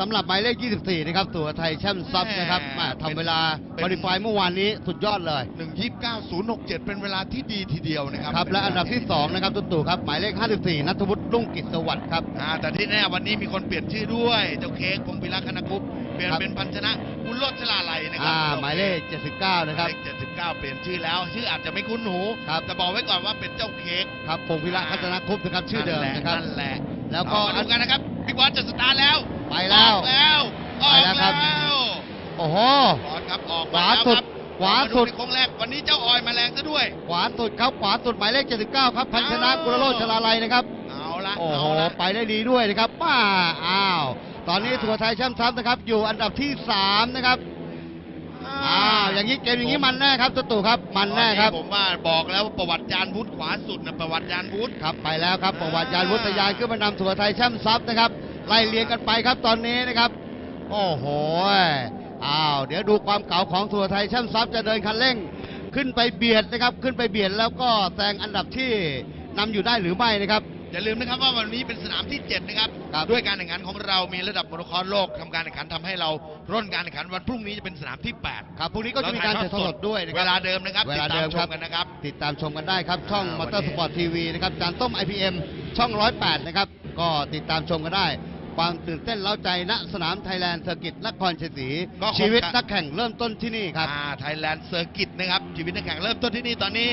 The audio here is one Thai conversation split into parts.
สำหรับหมายเลข 24 นะครับตัวไทยแชมป์ซับนะครับแหม่แหม่ทำเวลาเป็นคอลิฟายเมื่อวานนี้สุดยอดเลยหนึ่งยี่เก้าศูนย์หกเจ็ดเป็นเวลาที่ดีทีเดียวนะครับครับ และอันดับที่ 2 นะครับตุ๊ตู่ครับ หมายเลข 54นัทวุฒิรุ่งกิจสวัสดิ์ครับ อ่าแต่ที่แน่วันนี้มีคนเปลี่ยนชื่อด้วย เจ้าเค้กพงศ์พิรักษ์คณกุ๊ปเปลี่ยนครับ เป็นพันชนะคุณโลดชลาลัยนะครัอ่าหมายเลข 79 นะครับหมายเลขเจ็ดสิบเก้าเปลี่ยนชื่อแล้ว ชื่ออาจจะไม่คุ้นหูครับ แต่บอกไว้ก่อนว่าเป็นเจ้าเค้ก ครับพงพิระพัฒนคุปต์นะครับชื่อเดิมนะครับ นั่นแหละแล้ว ก็เอามาดูกันนะครับพี่บอลจะสตาร์ทแล้ว ไปแล้วออกแล้วออกไปแล้วครับแล้วโอ้โหบอลครับออกขวาแล้สุดครับขวาเอมสุดในโค้งแรกวันนี้เจ้าออยมาแรงซะด้วย ขวาสุดครับขวาสุดหมายเลข 79 ครับ พันชนะอ้าวกุลโรจน์ชลาลัยนะครับเอาละโอ้โหเอาละไปได้ดีด้วยนะครับป้าอ้าวตอนนี้ทัวไทยแชมป์ซับนะครับ อยู่อันดับที่ 3 นะครับ อ้าวอย่างนี้เกมอย่างนี้มันแน่ครับตุ๊ตู่ครับมันแน่ครับตอผมว่าบอกแล้วว่าประวัติยานวุฒิขวาสุดนะประวัติยานวุฒิครับไปแล้วครับ ประวัติยานวุฒิยานขึ้นมานำถั่วไทยแชมป์ซับนะครับไล่เลียงกันไปครับตอนนี้นะครับ โอ้โหอ้าวเดี๋ยวดูความเก่าของถั่วไทยแชมป์ซับจะเดินคันเร่งขึ้นไปเบียดนะครับ ขึ้นไปเบียดแล้วก็แซงอันดับที่นำอยู่ได้หรือไม่นะครับ อย่าลืมนะครับว่าวันนี้เป็นสนามที่ 7 นะครับ ครับด้วยการแข่งขันของเรามีระดับโมโนคอร์โลกทำการแข่งขันทำให้เราร่นการแข่งขันวันพรุ่งนี้จะเป็นสนามที่ 8 ครับพรุ่งนี้ก็จะมีการถ่ายทอดสดด้วยนะคเวรับลาเดิมนะครับเวติดลาตาเดิมมชครัมบ กันนะครับ ติดตามชมกันได้ครับ ช่องอ่าม อเตอร์วันนี้สปอร์ตทีวีนะครับจานต้ม IPM ช่อง 108 นะครับ ก็ติดตามชมกันได้ ความตื่นเต้นเล้าใจณสนามไทยแลนด์เซอร์กิตนครชัยศรีก็คงชีวิตจะนักแข่งเริ่มต้นที่นี่ครับไทยแลนด์เซอร์กิตนะครับชีวิตนักแข่งเริ่มต้นที่นี่ตอนนี้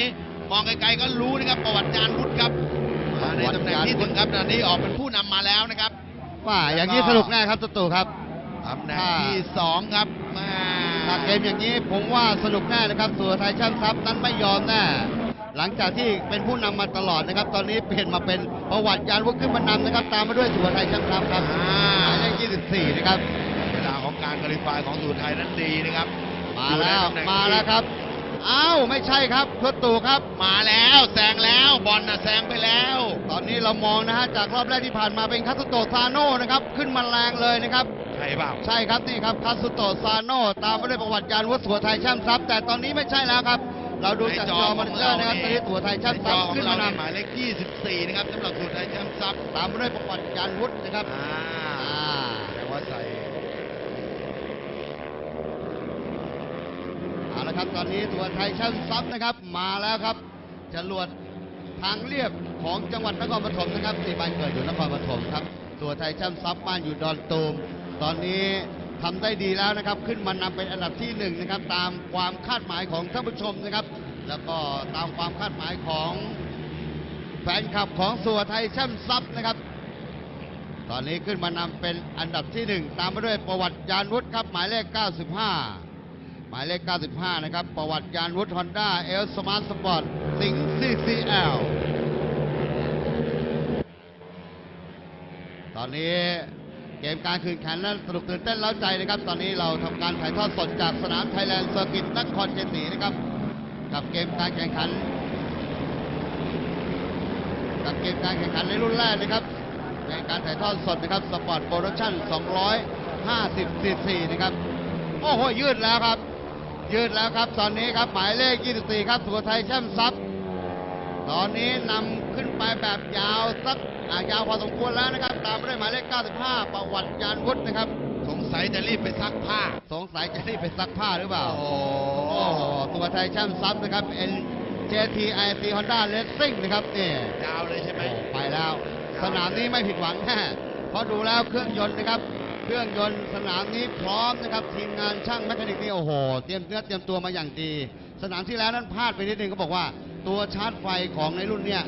มองไกลๆก็รู้นะครับประวัติยานวุฒิครับมา ในตำแหน่งที่หนึ่งครับตอนนี้ออกเป็นผู้นำมาแล้วนะครับ ว่าอย่างนี้แล้วก็สนุกแน่ครับตุ๊ตู่ครับตำแหน่งถ้าที่สองครับมาถ้าเกมอย่างนี้ผมว่าสนุกแน่นะครับส่วนไทยแชมป์ซับนั้นไม่ยอมแน่หลังจากที่เป็นผู้นำมาตลอดนะครับ ตอนนี้เปลี่ยนมาเป็นประวัติยานวุฒิขึ้นมานำนะครับ ตามมาด้วยสุโขทัยแชมป์ซับครับอ่าหมายเลข24 นะครับ เวลาของการคอลิฟายของสูตรไทยนั้นดีนะครับ มาแล้วอยู่ในตำหน่งมาแล้วครับ อ้าวไม่ใช่ครับทวตู่ครับ มาแล้วแซงแล้วบอลน่ะแซงไปแล้ว ตอนนี้เรามองนะฮะจากรอบแรกที่ผ่านมาเป็นคาสุโตะซาโน่นะครับขึ้นมาแรงเลยนะครับใช่เปล่าใช่ครับนี่ครับคาสุโตะซาโน่ตามมาด้วยประวัติยานวุฒิสุโขทัยแชมป์ซับแต่ตอนนี้ไม่ใช่แล้วครับ เราดูจากจอมอนิเตอร์นะครับตอนนี้สุโขทัยแชมป์ซับในจอขึ้นขอมางเรนำหมายเลข24นะครับสำหรับสูตรไทยแชมป์ซับตามมาด้วยประวัติยานวุฒินะครับอ่าอ่าแต่ว่าใส่ เอาละครับ ตอนนี้ตัวไทยชมป์ซับนะครับ มาแล้วครับจรวดทางเรียบของจังหวัดนครปฐมนะครับที่บ้านเกิดอยู่นครปฐมครับ ตัวไทยชมป์ซับบ้านอยู่ดอนตูม ตอนนี้ทำได้ดีแล้วนะครับ ขึ้นมานำเป็นอันดับที่หนึ่งนะครับ ตามความคาดหมายของท่านผู้ชมนะครับ แล้วก็ตามความคาดหมายของแฟนคลับของสัวไทยชมป์ซับนะครับตอนนี้ขึ้นมานำเป็นอันดับที่หนึ่งตามมาด้วยประวัติยานวุฒิครับหมายเลข 95 หมายเลข 95 นะครับ ประวัติยานวุฒิฮอนด้าเอลสมาร์ทสปอร์ตสิงห์ CCL ตอนนี้เกมการคืนขันนั้นสนุกตื่นเต้นเล้าใจนะครับ ตอนนี้เราทำการถ่ายทอดสดจากสนามไทยแลนด์เซอร์กิตนครเชัยงศรีนะครับ กับเกมการแข่งขัน กับเกมการแข่งขันในรุ่นแรกนะครับ ในการถ่ายทอดสดนะครับสปอร์ตโปรดักชั่น 250ซีซีนะครับ โอ้โหยืดแล้วครับ ยืดแล้วครับตอนนี้ครับหมายเลข 24 ครับสุโขทัยแชมป์ซับตอนนี้นำขึ้นไปแบบยาวสักอ่ายาวพอสมควรแล้วนะครับ ตามมาด้วยหมายเลข 95 ประวัติยานวุฒินะครับ สงสัยจะรีบไปซักผ้า สงสัยจะรีบไปซักผ้าหรือเปล่า โอ้โอ้โหสุโขทัยแชมป์ซับนะครับ N JTIC Honda Racing นะครับนี่ยาวเลยใช่ไหมโอ้ไปแล้ว สนามนี้ไม่ผิดหวังแน่เพราะดูแล้วเครื่องยนต์นะครับ เครื่องยนต์สนามนี้พร้อมนะครับทีมงานช่างแมคานิกนี่โอ้โหเตรียมเนื้อเตรียมตัวมาอย่างดี สนามที่แล้วนั้นพลาดไปนิดนึงก็บอกว่า ตัวชาร์จไฟของในรุ่นเนี้ย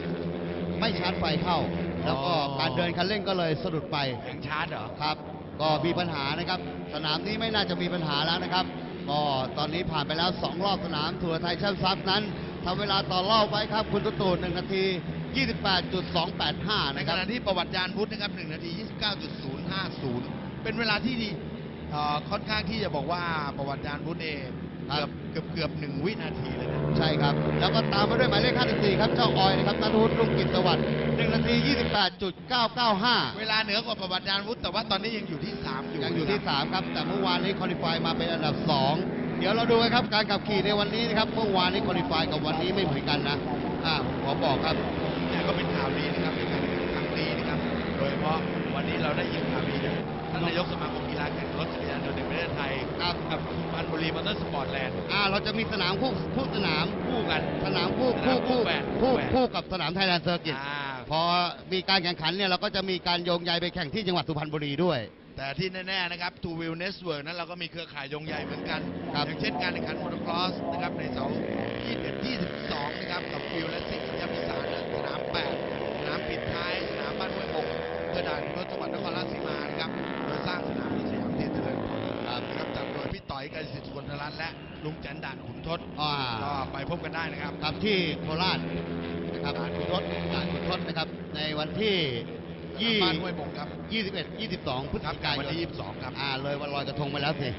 ไม่ชาร์จไฟเข้า แล้วก็อ๋อการเดินคันเร่งก็เลยสะดุดไปยังชาร์จเหรอครับ ก็มีปัญหานะครับ สนามนี้ไม่น่าจะมีปัญหาแล้วนะครับก็ตอนนี้ผ่านไปแล้ว 2 รอบสนามทัวร์ไทยแชมป์ซับนั้นทำเวลาต่อรอบไว้ครับ คุณตุตูน1นาที 28.285ในนะคขรับณะที่ประวัติยานพุทธนะครับ1นาที 29.050 เป็นเวลาที่ดีเอ่อค่อนข้างที่จะบอกว่าประวัติยานพุทธเองครัเกือบบเกือบเกือบหนึ่งวินาทีเลยนะ ใช่ครับ แล้วก็ตามมาด้วยหมายเลข 54 ครับเจ้าออยนะครับนัทวุฒิรุ่งกิจสวัสดิ์1นาที 28.995 เวลาเหนือกว่าประวัติยานพุทธแต่ว่าตอนนี้ยังอยู่ที่ 3 อยู่ยังอยู่ที่ 3 ครับ แต่เมื่อวานนี้คอลิฟายมาเป็นอันดับ 2 เดี๋ยวเราดูกันครับ การขับขี่ในวันนี้นะครับ เมื่อวานนี้คอลิฟายกับวันนี้ไม่เหมือนกันนะอ่าผมขอบอกครับแต่ก็เป็นข่าวดีนะครับเป็นการแข่งขันครั้งดีนะครับ โดยเฉพาะวันนี้เราได้ยินข่าวดีจากท่านนายกสมาคมกีฬา ครับกับสุพรรณบุรีมอเตอร์สปอร์ตแลนด์อ่าเราจะมีสนามคู่คู่สนามคู่กัน สนามคู่สนามคู่คู่คู่แฝดคู่คู่แฝด คู่กับสนามไทยแลนด์เซอร์กิตอ่า พอมีการแข่งขันเนี่ยเราก็จะมีการโยงใยไปแข่งที่จังหวัดสุพรรณบุรีด้วย แต่ที่แน่ๆนะครับ Two Wheel Network นั้นเราก็มีเครือข่ายยงใหญ่เหมือนกัน ครับ อย่างเช่นการแข่งขันมอเตอร์ครอสนะครับในเสาร์21 22 กสิทธิ์สุวรรณรัตน์และลุงแจันด่านขุนทศอ่า ก็ไปพบกันได้นะครับ ครับที่โคราชนะครับด่านขุนทศด่านขุนทศนะครับ ในวันที่สนามบ้านห้วยบกครับ21 22พฤศครับจิกายวันนที่22ครับ อ่าเลยวันลอยกระทงไปแล้วสิ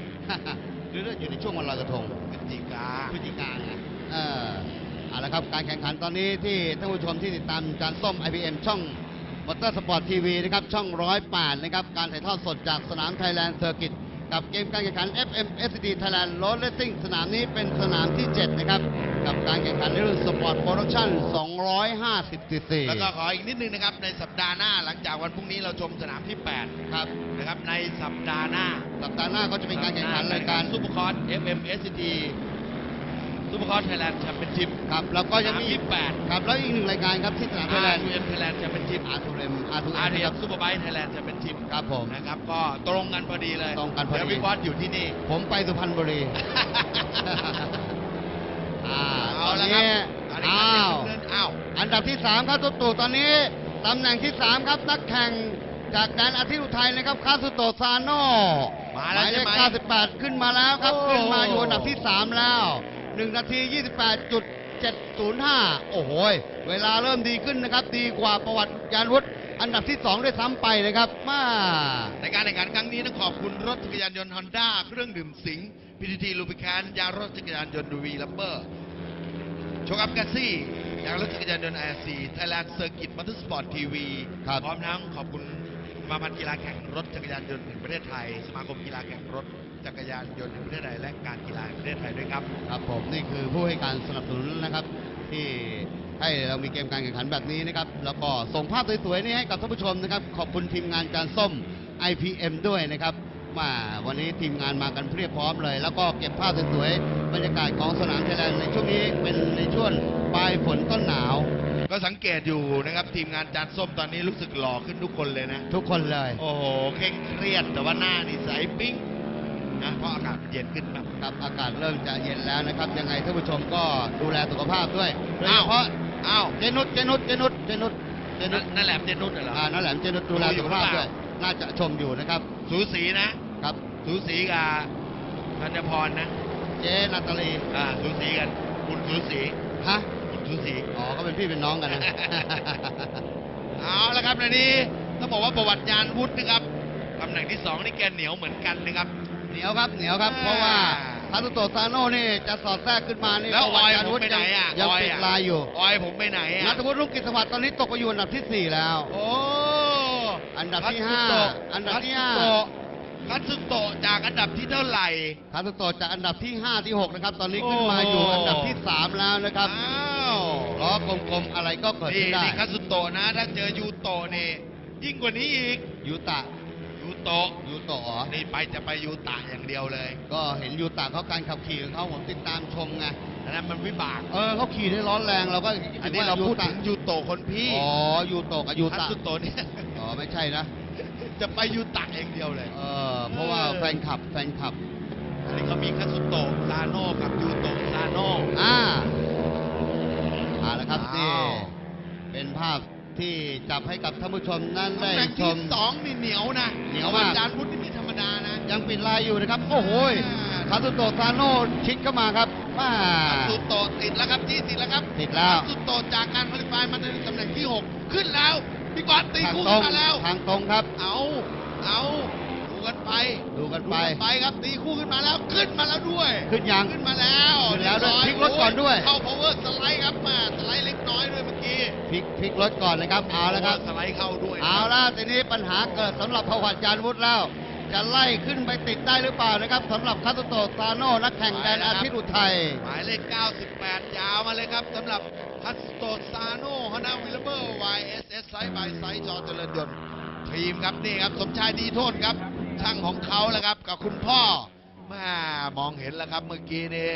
หรืออยู่ในช่วงวันลอยกระทง พฤศจิกา พฤศจิกายนนะเออเอาละครับ การแข่งขันตอนนี้ที่ท่านผู้ชมที่ติดตามจานส้ม IPM ช่องมอเตอร์สปอร์ตทีวีนะครับ ช่องร้อยแปดนะครับ การถ่ายทอดสดจากสนามไทยแลนด์เซอร์กิต กับเกมการแข่งขัน FM SD Thailand Road Racing สนามนี้เป็นสนามที่ 7 นะครับ กับการแข่งขันในรุ่นสปอร์ตโปรดักชั่น250 cc แล้วก็ขออีกนิดนึงนะครับ ในสัปดาห์หน้าหลังจากวันพรุ่งนี้เราชมสนามที่ 8 ครับนะครับในสัปดาห์หน้า สัปดาห์หน้าก็จะเป็นการแข่งขันรายการซูเปอร์คอร์ส FMSCT ซูเปอร์คอร์สไทยแลนด์แชมเปี้ยนชิพครับแล้วก็ยังมีที่8ครับแล้วอีกหนึ่งรายการครับที่สนามไทยแลนด์ R2M Thailand Championship R2M R2M อาร์นะทีครับซูเปอร์ไบค์ไทยแลนด์แชมเปี้ยนชิพครับผมนะครับก็ตรงกันพอดีเลยตรงกันพอดีเดี๋ยววิกวอตอยู่ที่นี่ ผมไปสุพรรณบุรีอ่าเอาตอนละครันี้บอันนี้อ้าวเดินอ้าวอันดับที่3ครับตุ๊ตู่ตอนนี้ตำแหน่งที่3ครับนักแข่งจากแดนอาทิตย์อุทัยนะครับคาสุโตะซาโน่มาหแล้วมายเลใช่ขไหม98 ขึ้นมาแล้วครับโอ้ขึ้นมาอยู่อันดับที่ 3 แล้ว 1 นาที 28.705 โอ้โหยเวลาเริ่มดีขึ้นนะครับ ดีกว่าประวัติยานวุฒิอันดับที่ 2 ด้วยซ้ำไปนะครับ มาในการแข่งขันครั้งนี้ต้องขอบคุณรถจักรยานยนต์ฮอนด้าเครื่องดื่มสิงห์พีทีทีลูปิแคนยางรถจักรยานยนต์ดูวีลัมเบอร์โชกัปกาซี่ยางรถจักรยานยนต์ไอซีไทยแลนด์เซอร์กิตมอเตอร์สปอร์ตทีวีครับพร้อมทั้งขอบคุณสมาพันธ์กีฬาแข่งรถจักรยานยนต์แห่งประเทศไทย สมาคมกีฬาแข่งรถ จักรยานยนต์แห่งประเทศไทยและการกีฬาแห่งประเทศไทยด้วยครับครับผมนี่คือผู้ให้การสนับสนุนนะครับ ที่ให้เรามีเกมการแข่งขันแบบนี้นะครับ แล้วก็ส่งภาพสวยๆนี้ให้กับท่านผู้ชมนะครับ ขอบคุณทีมงานจานส้ม IPM ด้วยนะครับมาวันนี้ทีมงานมากันเพียบพร้อมเลย แล้วก็เก็บภาพสวยๆบรรยากาศของสนามไทยแลนด์ในช่วงนี้เป็นในช่วงปลายฝนต้นหนาว ก็สังเกตอยู่นะครับ ทีมงานจานส้มตอนนี้รู้สึกหล่อขึ้นทุกคนเลยนะ ทุกคนเลย โอ้โหเคร่งเครียดแต่ว่าหน้านี่ใสปิ๊ง นะเพราะอากาศมันเย็นขึ้นครับครับอากาศเริ่มจะเย็นแล้วนะครับ ยังไงท่านผู้ชมก็ดูแลสุขภาพด้วยโดยอ้าเฉวพาะอ้าวเจนุชเจนุชเจนุชเจนุชเจนุนั่ชนนั่นแหละเจนุสเหรออ่านั่นแหละเจนุชดูแลสุขภาพด้วยน่าจะชมอยู่นะครับ สูสีนะครับสูสีกับธัญพรนะ เจ๊นาตาลีอ่าสูสีกัน คุณสูสีฮะคุณสูสีอ๋อก็เป็นพี่เป็นน้องกันนะเอาละครับในนี้ต้องบอกว่าประวัติยานวุฒินะครับตำแหน่งที่สองนี่แกเหนียวเหมือนกันนะครับ เหนียวครับเหนียวครับ เพราะว่าคาตุโตะซาโน่นี่จะสอดแทรกขึ้นมานี่แล้วประอวัอยติการผมวุฒิไปไหนอะยังออยติดอะลายอยู่ ออยผมไปไหนอะนัทวุฒิลุงกิจสวัสดิ์ตอนนี้ตกไปอยู่อันดับที่4แล้ว โอ้อันดับที่คัตห้าสึโตะอันดับที่คัตสึโตะคัตสึโตะจากอันดับที่เท่าไหร่คาตุโตะจากอันดับที่ 5 ที่ 6 นะครับ ตอนนี้ขึ้นมาอยู่อันดับที่ 3 แล้วนะครับอ้าวล้อกลมๆอะไรก็เกิดนี่ขึ้นได้นี่คัตสึโตะนะ ถ้าเจอยูโตะนี่ยิ่งกว่านี้อีกยูตะ ยูโตะยูโตะเหรอนี่ไปจะไปยูตะอย่างเดียวเลย ก็เห็นยูตะเขาการขับขี่ของเขาผมติดตามชมไงอันนั้นมันวิบาก เออเขาขี่ได้ร้อนแรงเราก็คิอันดนี้ว่าเราพูดตะถึงยูโตะคนพี่ อ๋อ ยูโตะกับยูคัตตะสึโตะเนี่ยอ๋อ ไม่ใช่นะ จะไปยูตะอย่างเดียวเลย เออ เพราะว่าเออแฟนคลับแฟนคลับ อันนี้เขามีคัตสึโตะซาโน่กับยูโตะซาโน่อ่าเอาละครับอ้าวนี่เป็นภาพ ที่จับให้กับท่านผู้ชมนั้นตำได้แหน่งชที่ม สองนี่เหนียวนะเหนียวมากจานพุทธนี่ไม่ธรรมดานะ ยังปิดลายอยู่นะครับ โอ้โหยอ่า คาตุโตะซาโน่ชิดเข้ามาครับมาคัตสึโตะติดแล้วครับที่ติดแล้วครับติดแล้วคัตสึโตะจากการคอลิฟายมาในตำแหน่งที่หกขึ้นแล้วพี่กวาดตีทางคู่ตรขึ้งนมาแล้ว ทางตรงครับ เอา เอาดู กันไป ดูกันไป ไปครับตีคู่ขึ้นมาแล้วขึ้นมาแล้วด้วย ขึ้นยังขึ้นมาแล้วขึ้นแล้วด้วยเรีบร้อยพลิกรถก่อนด้วย เข้า power สไลด์ครับมาสไลด์เล็กน้อยด้วยเมื่อกี้พลิกพลิกรถก่อนเลยครับเอาละครับสไลด์เข้าด้วยเอาละทีนี้ปัญหาเกิดสำหรับประวัติยานวุฒิแล้ว จะไล่ขึ้นไปติดได้หรือเปล่านะครับสำหรับคาตุโตะซาโน่นักแข่งแดนอาทิตย์อุทัยหมายเลข 98 ยาวมาเลยครับสำหรับคัสโตซาโน่ฮานาวิลเบอร์ YSS ไซส์บายไซส์จอเจริญยนต์ทีมครับนี่ครับสมชายดีโทษครับ ช่างของเขาแหละครับ กับคุณพ่อแม่มองเห็นแล้วครับเมื่อกี้นี่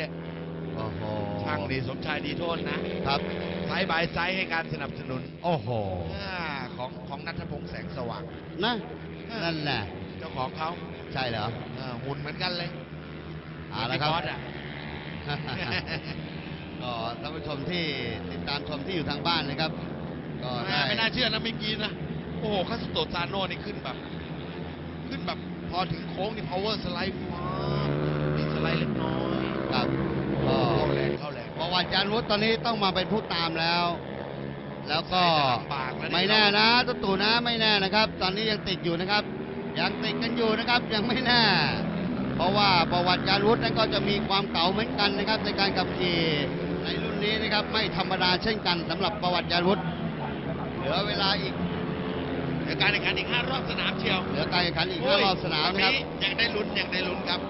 โอ้โหช่างนี่สมชายดีโทษนะครับไซส์บายไซส์ให้การสนับสนุนโอ้โหอ่าของของนัทพงษ์แสงสว่าง นะนั่นแหละเจ้าของเขาใช่เหรอเออหุ่นเหมือนกันเลยเอาละครับ พี่อสอะก็ท่านผู้ชมที่ติดตามชมที่อยู่ทางบ้านนะครับ ก็ได้ ไม่น่าเชื่อนะเมื่อกี้นะ โอ้โหคัสโตซานโนนี่ขึ้นแบบ ขึ้นแบบพอถึงโค้งนี่ power สไลด์ฟ้ามีสไลด์เล็กน้อยครับก็เข้าแรงเข้าแรงประวัติยานวุฒิตอนนี้ต้องมาเป็นผู้ตามแล้ว แล้วก็ใช่จะลำบากแล้วนี่ไม่แน่นะตุ๊ตู่นะไม่แน่นะครับ ตอนนี้ยังติดอยู่นะครับ ยังติดกันอยู่นะครับยังไม่แน่ เพราะว่าประวัติยานวุฒินั้นก็จะมีความเก่าเหมือนกันนะครับ ในการขับขี่ในรุ่นนี้นะครับไม่ธรรมดาเช่นกันสำหรับประวัติยานวุฒิเหลือเวลาอีก เดี๋ยวการแข่งขันอีกห้ารอบสนามเชียวเหลือการแข่งขันอีกห้ารอบสนามนะครับวันนี้ยังได้ลุ้นยังได้ลุ้นครับ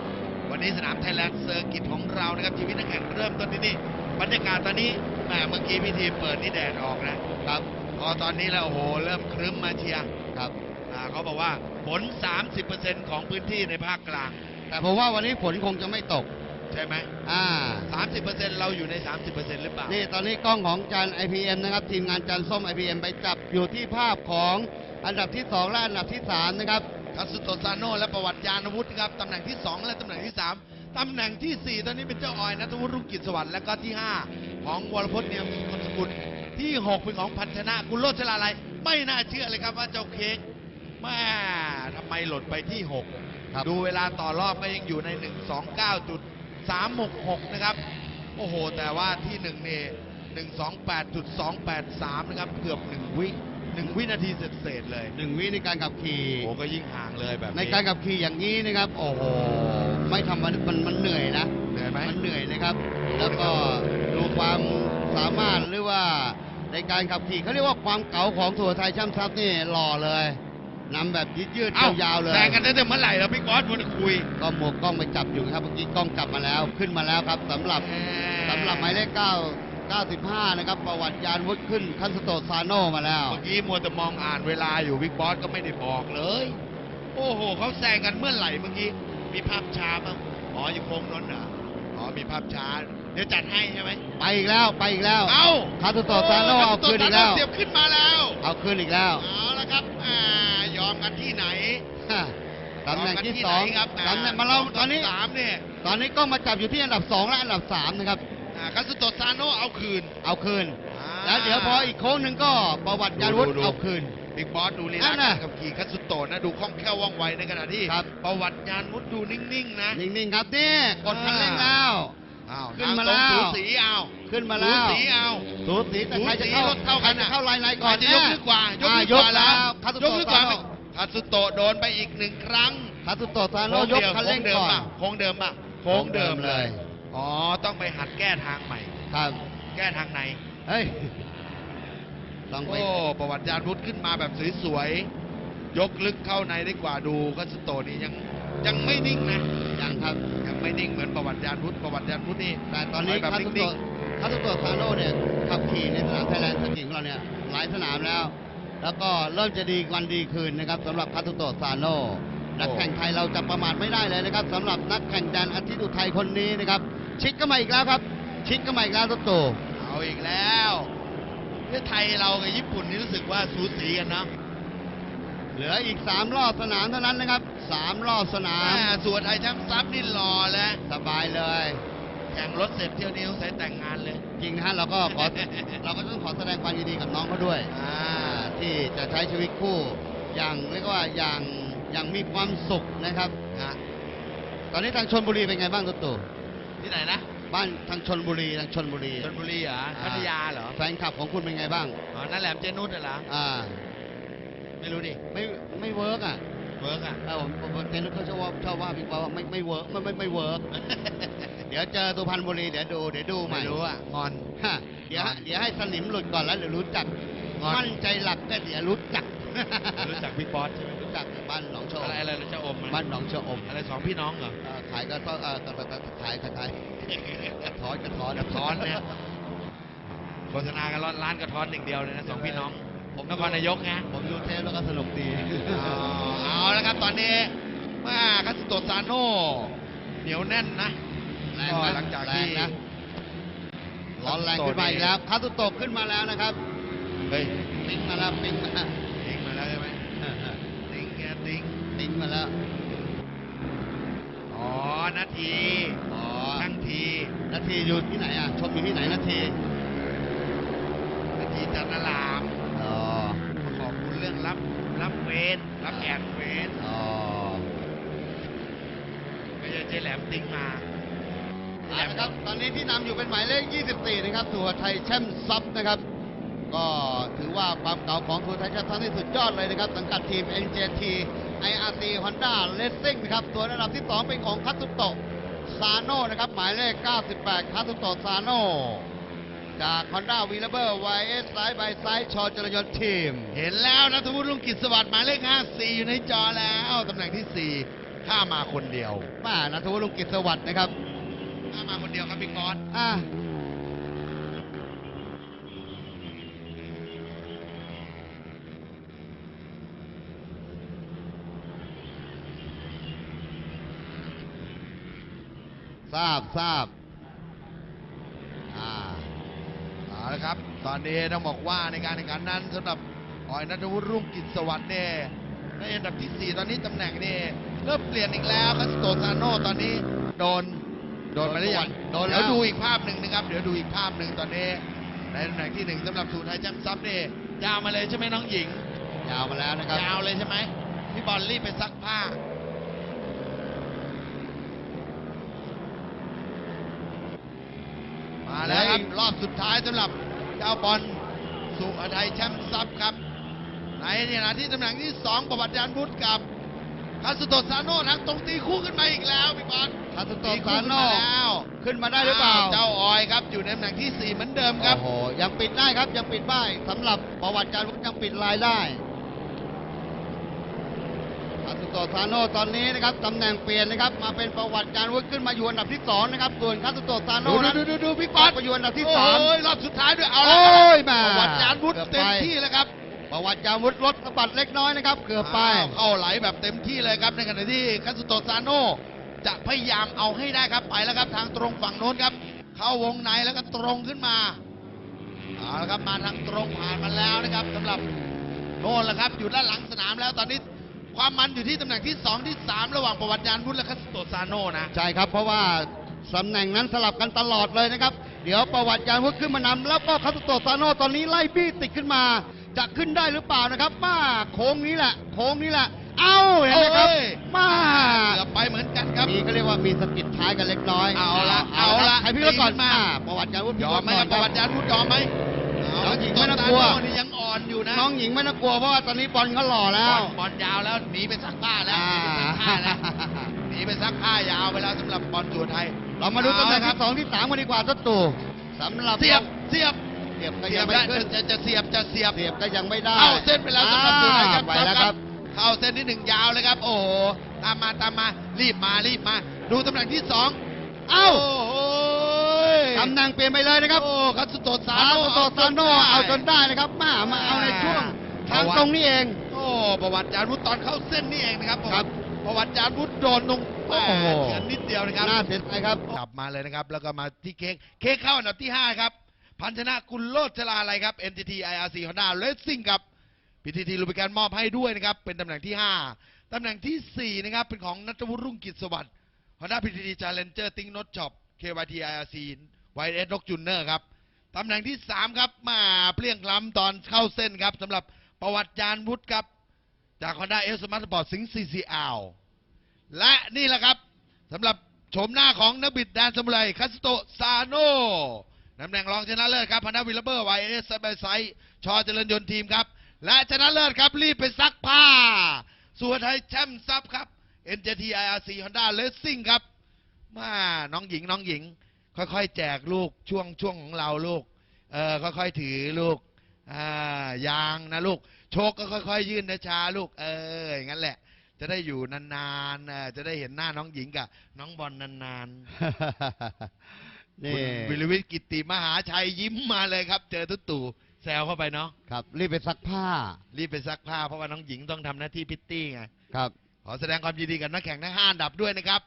วันนี้สนามไทยแลนด์เซอร์กิตของเรานะครับชีวิตนักแข่งเริ่มต้นที่นี่บรรยากาศตอนนี้แหมเมื่อกี้พิธีเปิดนี่แดดออกนะครับพอตอนนี้แล้วโอ้โหเริ่มครึ้มมาเชียร์ครับอ่าเขาบอกว่าฝน30%ของพื้นที่ในภาคกลาง แต่ผมว่าวันนี้ฝนคงจะไม่ตก ใช่ไหมอ่า30%เราอยู่ใน30%หรือเปล่า นี่ตอนนี้กล้องของจาน IPM นะครับ ทีมงานจานส้ม IPM ไปจับอยู่ที่ภาพของอันดับที่2และอันดับที่3นะครับคัตสึโตะซาโนะและประวัติยานวุฒิครับตำแหน่งที่2และตำแหน่งที่3ตำแหน่งที่4ตอนนี้เป็นเจ้าออยนัทวุฒิรุ่งกิจสวัสดิ์และก็ที่5ของวรพจน์เนียมคนสกุลที่6เป็นของพันธนะกุลโลชลาลัยไม่น่าเชื่อเลยครับว่าเจ้าเค้กแม่ทำไมหล่นไปที่ครับ6ดูเวลาต่อรอบก็ยังอยู่ใน129.366นะครับ โอ้โห แต่ว่าที่1นี่128.283 นะครับ เกือบ 1 วิ1วินาทีเศษๆเลยหนึ่งวิในการขับขี่โอ้ก็ยิ่งห่างเลยแบบในการขับขี่อย่างนี้นะครับ โอ้โหไม่ทำมันมันมันเหนื่อยนะเหนื่อยไหมมันเหนื่อยนะครับ แล้วก็ดูความสามารถหรือว่าในการขับขี่เขาเรียกว่าความเก๋าของถั่วไทยช่ำซับนี่หล่อเลย นำแบบยืดยืดๆเอ้ายาวๆเลยแซงกันได้แต่เมื่อไหร่แล้วพี่บอสมันคุยก็หมวกกล้องไปจับอยู่ครับเมื่อกี้กล้องจับมาแล้วขึ้นมาแล้วครับสำหรับสำหรับหมายเลข9 95 นะครับ ประวัติยานวุฒิขึ้นคันสโตะซาโนมาแล้ว เมื่อกี้มัวแต่มองอ่านเวลาอยู่บิ๊กบอสก็ไม่ได้บอกเลย โอ้โหเขาแซงกันเมื่อไหร่เมื่อกี้ มีภาพช้ามั้งอ๋ออยู่โค้งนนท์เหรออ๋อมีภาพช้า เดี๋ยวจัดให้ใช่ไหมไปอีกแล้วไปอีกแล้ว เอ้าคันสโตะซาโนเอาคืนอีกแล้วเสียบขึ้นมาแล้ว เอาคืนอีกแล้ว เอาละครับอ่าย อมกันที่ไหนฮะตำแหน่งที่ยสมองกันไหนครับตำแหน่งมาเราตอนนี้สามเนี่ยตอนนี้กล้องมาจับอยู่ที่อันดับ2และอันดับ3นะครับอ่าคัตสึโตะซาโนะเอาคืน เอาคืนอ่าแล้วเดี๋ยวพออีกโค้งหนึ่งก็ประวัติยานวุฒิดูดูเอาคืนบิ๊กบอสดูลีนั่ลานน่ะการขับขี่คัตสึโตะนะดูคล่องแคล่วว่องไวในขณะที่ครับประวัติยานวุฒิดูนิ่งๆนะนิ่งๆครับนี่กดคันเร่งแล้วอ้าวขึ้นมาทงตรงแล้วสูสีเอาขึ้นมาแล้วสูสีเอาสูสีแต่ใครจะเข้าสูสีรถเท่ากันใครจะน่ะเข้าไลน์ไหนก่อนใครจะยกแลึกกว่ายกอ่ลึกกว่าแล้วแล้วคัตสึยกโตะลึกกซาว่าโน คัตสึโตะโดนไปอีกหนึ่งครั้งคัตสึโตะซาโนโค้งยกเดิมคันโค้เร่งงเดิมก่อนป่ะโค้งเดิมป่ะโค้งเดิมเลยโค้งเดิมเลย อ๋อ ต้องไปหัดแก้ทางใหม่ครับแก้ทางในเฮ้ยต้องไปโอ้ประวัติยานวุฒิขึ้นมาแบบสวยๆ ยกลึกเข้าในได้กว่าดูคัตสึโตะนี่ยังยังไม่นิ่งนะยังครับยังไม่นิ่งเหมือนประวัติยานพุทธประวัติยานพุทธนี่แต่ตอนนี้ไปแบบคัตสึนิ่โตะงคัตสึโตะซาโนเนี่ยขับขี่ในสนามไทยแลนด์สกิงของเราเนี่ยหลายสนามแล้ว แล้วก็เริ่มจะดีวันดีคืนนะครับสำหรับคัตสึโตะซาโนนักแข่งไทยเราจะประมาทไม่ได้เลยนะครับสำหรับนักแข่งแดนอาทิตย์อุทัยคนนี้นะครับ ชิคก็มาอีกแล้วครับ ชิคก็มาอีกแล้วตุ๊ตู่ๆเอาอีกแล้วประเทศไทยเรากับญี่ปุ่นนี่รู้สึกว่าสูสีกันเนาะเหลืออีกสามรอบสนามเท่านั้นนะครับสามรอบสนามอ่าส่วนไทยแชมป์ซับนี่รอแล้วสบายเลยแข่งรถเสร็จเที่ยวนี้ต้องใส่แต่งงานเลย จริงนะฮะเราก็ขอเราก็ต้องขอแสดงความยินดีกับน้องเขาด้วยอ่า ที่จะใช้ชีวิตคู่ อย่างเรียกว่าอย่างอย่างมีความสุขนะครับฮะตอนนี้ทางชนบุรีเป็นไงบ้างตุ๊ตู่ที่ไหนนะบ้านทางชนบุรีทางชนบุรีชลบุรีเหรอพัทยาเหรอแฟนคลับของคุณเป็นไงบ้างอ๋อนั่นแหลมเจนุสเหรออ่าไม่รู้ดิไม่ไม่เวิร์กอะเวิร์กอะเออผมผมเจนุสเขาชอบว่าชอบว่าพี่ปอว่าไม่ไม่เวิร์กไม่ไม่ไม่เวิร์กเดี๋ยวเจอสุพรรณบุรีเดี๋ยวดูเดี๋ยวดูใหม่ไม่รู้อะงอนฮะเดี๋ยวเดี๋ยวให้สนิมหลุดก่อนแล้วเดี๋ยวรู้จักงอน มั่นใจหลักก็เดี๋ยวรู้จัก รู้จักบิ๊กบอสใช่ไหมรู้จักบ้านหนองชะออะไรมอะไรนะเจ้าอมอะบ้านหนองชะอมอะไรสองพี่น้องเหรอเอ่อขายก็ต้องเออก็ก็ก็ขายขายขายกระท้อนกระท้อนกระท้อนเนี่ยโฆษณากันร้านกระท้อนหนึ่งเดียวเลยนะสองพี่น้อง ผมนครนายกไงผมดูเทปแล้วก็สนุกดีอ๋อเอาละครับตอนนี้มาคัตสึโตะซาโน่เหนียวแน่นนะแรงก็นะหลังจากแรที่งนะร้อนแรงขึ้นมาอีกแล้วคาตุโตะขึ้นมาแล้วนะครับ เฮ้ยปิ้งมาแล้วปิ้งมาแล้วติ้งมาแล้วใช่ไหมเออเออติ้งแกติ้งปิ้งมาแล้ว อ๋อนาทีอ๋อทั้งทีนาทีอยู่ที่ไหนอะชมอยู่ที่ไหนนาทีนาทีจันทรามอ๋อขอบคุณเรื่องรับรับเวนรับแอนเวนอ๋อไม่ใช่เจ๊แหลมติ้งมาเอาละครับตอนนี้ที่นำอยู่เป็นหมายเลข 24 นะครับตัวไทยแชมป์ซับนะครับ ก็ถือว่าความเก่าของตัวไทยแชมป์ซับนี่สุดยอดเลยนะครับ สังกัดทีม NJT IRC Honda Racing นะครับตัวระดับที่ 2 เป็นของคัตสุโตะซาโนนะครับ หมายเลข 98คัตสุโตะซาโนจาก Honda v i l a b e r YS ไซด์บายไซด์ชอจรยนต์ทีม เห็นแล้วนะทวุฒิลุงกิจสวัสดิ์หมายเลข 54 อยู่ในจอแล้วตำแหน่งที่ 4 ถ้ามาคนเดียวป้านัทวุฒิลุงกิจสวัสดิ์นะครับ ถ้ามาคนเดียวครับพี่กอนอ่า ทราบทราบอ่าเอาละครับ ตอนนี้ต้องบอกว่าในการแข่งขันนั้นสำหรับออยนัทวุฒิรุ่งกิจสวัสดิ์เนี่ยในอันดับที่ 4 ตอนนี้ตำแหน่งนี่เริ่มเปลี่ยนอีกแล้วคัสโตซาโนตอนนี้โดนโดนมาได้ยังโดนแล้วเดี๋ยวดูอีกภาพหนึ่งนะครับ เดี๋ยวดูอีกภาพหนึ่งตอนนี้ในตำแหน่งที่หนึ่งสำหรับศูนย์ไทยแชมป์ซับนี่ยาวมาเลยใช่ไหมน้องหญิง ยาวมาแล้วนะครับยาวเลยใช่ไหมพี่บอลรีบไปซักผ้ามาแล้วครับ ร อบสุดท้ายสำหรับเจ้าบอลสุอไทยแชมป์ซับครับ ในขณะที่ตำแหน่งที่ 2 ประวัติยานพุทธกับคาสุโตะซาโน่ทางตรงตีคู่ขึ้นมาอีกแล้วพี่บอลคาสุตีโตะคู่ซาขึ้นโน่มาแล้วขึ้นมาได้หรือเปล่าวเจ้าออยครับอยู่ในตำแหน่งที่ 4 เหมือนเดิมครับโอ้โหยังปิดได้ครับยังปิดได้สำหรับประวัติการวุฒิยังปิดลายได้คา สุโตะซาโน่ตอนนี้นะครับตำแหน่งเปลี่ยนนะครับมาเป็นประวัติการวุฒิขึ้นมาอยู่อันดับที่สองนะครับส่วนคาสุโตะซาดูโน่นั้นดูดูดูพี่ปัป๊อดตไปอยู่อันดับที่สามโอ้ยรอบสุดท้ายด้วยเอาโอ้ละยมาประวัติยานพุทธเกือบไปเต็มที่แล้วครับประวัติการวุฒิลดสะบัดเล็กน้อยนะครับเกือบไปอ้าวเข้าไหลแบบเต็มที่เลยครับในขณะที่คัตสุโตะซาโน่จะพยายามเอาให้ได้ครับไปแล้วครับทางตรงฝั่งโน้นครับ เข้าวงในแล้วก็ตรงขึ้นมาเอาละครับมาทางตรงผ่านมาแล้วนะครับสำหรับโน่นแหละครับอยู่ด้านหลังสนามแล้วตอนนี้ ความมันอยู่ที่ตำแหน่งที่ 2 ที่ 3 ระหว่างประวัติยานพุทธและคัตสุโตะซาโน่นะ ใช่ครับเพราะว่าตำแหน่งนั้นสลับกันตลอดเลยนะครับ เดี๋ยวประวัติการวุฒิขึ้นมานำแล้วก็คาสุโตะซาโน่ตอนนี้ไล่บี้ติดขึ้นมา จะขึ้นได้หรือเปล่านะครับ มาโค้งนี้แหละ โค้งนี้แหละ เอ้าเห็นไหมครับโอ้ยมาเกือบไปเหมือนกันครับมีก็เรียกว่ามีสะกิดท้ายกันเล็กน้อย เอาละคเอารับละใครพี่รถก่อนตีขึ้นมาอ่ประวัติการวุฒิยอมไหมครับพี่ประก่วัอนติยานพุทธยอมไหมน้องหญิงไม่คัต้ตองกลัวสุโตะซาโนี่ยังอ่อนอยู่นะน้องหญิงไม่ต้องกลัวเพราะว่าตอนนี้บอลเขาหล่อแล้ว บอลบอลยาวแล้วหนีไปซักผ้าแล้วหนีไปซักผ้าแล้วหนีไปซักผ้ายาวไปแล้วสำหรับบอลสุโขทัยเรามาดูตำแหน่งเอละครัที่สองที่สามกันดีกว่าตัวตู่สำหรับเสียบเสียบเสียบก็เสียัยงบไม่ได้ขึ้นจะจะเสียบจะเสียบเสียบก็ยังไม่ได้เข้าเส้นไปแล้วสำหรับสุโขทัยครับไปแล้วครับเข้าเส้นที่หนึ่งยาวเลยครับ โอ้โหตามมาตามมารีบมารีบมา ดูตำแหน่งที่สองเอ้าโอ้โห ตำแหน่งเปลี่ยนไปเลยนะครับ โอ้คัตสุโตะซาซาโนโตโตซาโนเอาจนได้นะครับ มา มาเอาในช่วงทางตรงนี้เอง โอ้ ประวัติจารย์วุฒิตอนเข้าเส้นนี่เองนะครับครับประวัติจารย์วุฒิโดนตรงโอ้โหเฉือนนิดเดียวนะครับน่าเสียดายครับกลับมาเลยนะครับ แล้วก็มาที่เค้ก เค้กเข้าอันดับที่ 5 ครับ พันชนะกุลโลดชลาอะไรครับ NTT IRC Honda Racing ครับ PTT รูปการมอบให้ด้วยนะครับ เป็นตำแหน่งที่ 5 ตำแหน่งทีสี่ 4 นะครับ เป็นของนัทวุฒิรุ่งกิจสวัสดิ์ Honda PTT Challenger ติ้งโน t ช็อป KYT IRC YS นกจุนเนอร์ครับตำแหน่งที่ 3 ครับมาเปลี่ยงล้ำตอนเข้าเส้นครับสำหรับประวัติยานวุฒิครับ จาก Honda S Smart Sport สิงห์ CCL และนี่แหละครับสำหรับโฉมหน้าของนักบิดแดนสมุไรคัสโตซาโนตำแหน่งรองชนะเลิศครับพันธวิลเบอร์ไวเอสไบไซชอเจริญยนต์ทีมครับ และชนะเลิศครับรีบไปซักผ้าส่วนไทยแชมป์ซับครับ NJT IRC Honda Racing ครับมาน้องหญิงน้องหญิง ค่อยๆแจกลูกช่วงช่วงของเราลูก เออค่อยๆถือลูกอ่ายางนะลูก โชคก็ค่อย ๆ ยื่นนะช้าลูก เอออย่างนั้นแหละ จะได้อยู่นานๆเออจะได้เห็นหน้าน้องหญิงกับน้องบอลนานๆนี่คุณวิลวิทย์กิตติมหาชัยยิ้มมาเลยครับ เจอตุ๊ตู่แซวเข้าไปเนาะครับ รีบไปซักผ้า รีบไปซักผ้าเพราะว่าน้องหญิงต้องทำหน้าที่พิตตี้ไงครับ ขอแสดงความยินดีกับนักแข่งทั้งห้าอันดับด้วยนะครับ